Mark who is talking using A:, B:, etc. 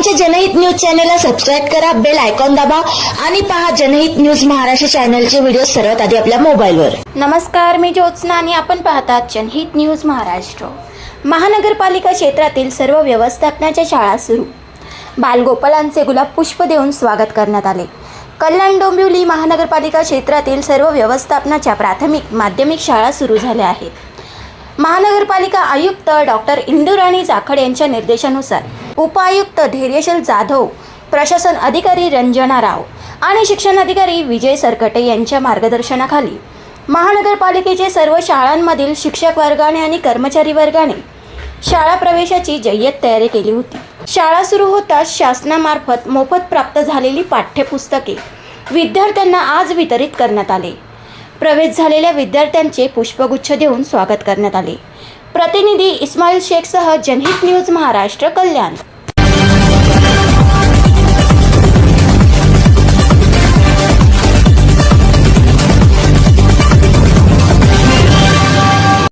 A: आमच्या जनहित न्यूज चॅनलला सबस्क्राईब करा बेल आयकॉन दाबा आणि पहा जनहित न्यूज महाराष्ट्र चॅनलचे व्हिडिओ सर्वात आधी आपल्या मोबाईलवर.
B: नमस्कार मी ज्योत्स्ना आणि आपण पाहतात जनहित न्यूज महाराष्ट्र. महानगरपालिका क्षेत्रातील सर्व व्यवस्थापनाच्या शाळा सुरू. बालगोपालांचे गुलाब पुष्प देऊन स्वागत करण्यात आले. कल्याण डोंबिवली महानगरपालिका क्षेत्रातील सर्व व्यवस्थापनाच्या प्राथमिक माध्यमिक शाळा सुरू झाल्या आहेत. महानगरपालिका आयुक्त डॉक्टर इंदुराणी जाखड यांच्या निर्देशानुसार उपायुक्त धैर्यशील जाधव प्रशासन अधिकारी रंजना राव आणि शिक्षण अधिकारी विजय सरकटे यांच्या मार्गदर्शनाखाली महानगरपालिकेचे सर्व शाळांमधील शिक्षक वर्गाने आणि कर्मचारी वर्गाने शाळा प्रवेशाची जय्यत तयारी केली होती. शाळा सुरू होताच शासनामार्फत मोफत प्राप्त झालेली पाठ्यपुस्तके विद्यार्थ्यांना आज वितरित करण्यात आले. प्रवेश झालेल्या विद्यार्थ्यांचे पुष्पगुच्छ देऊन स्वागत करण्यात आले. प्रतिनिधी इस्माईल शेखसह जनहित न्यूज महाराष्ट्र कल्याण.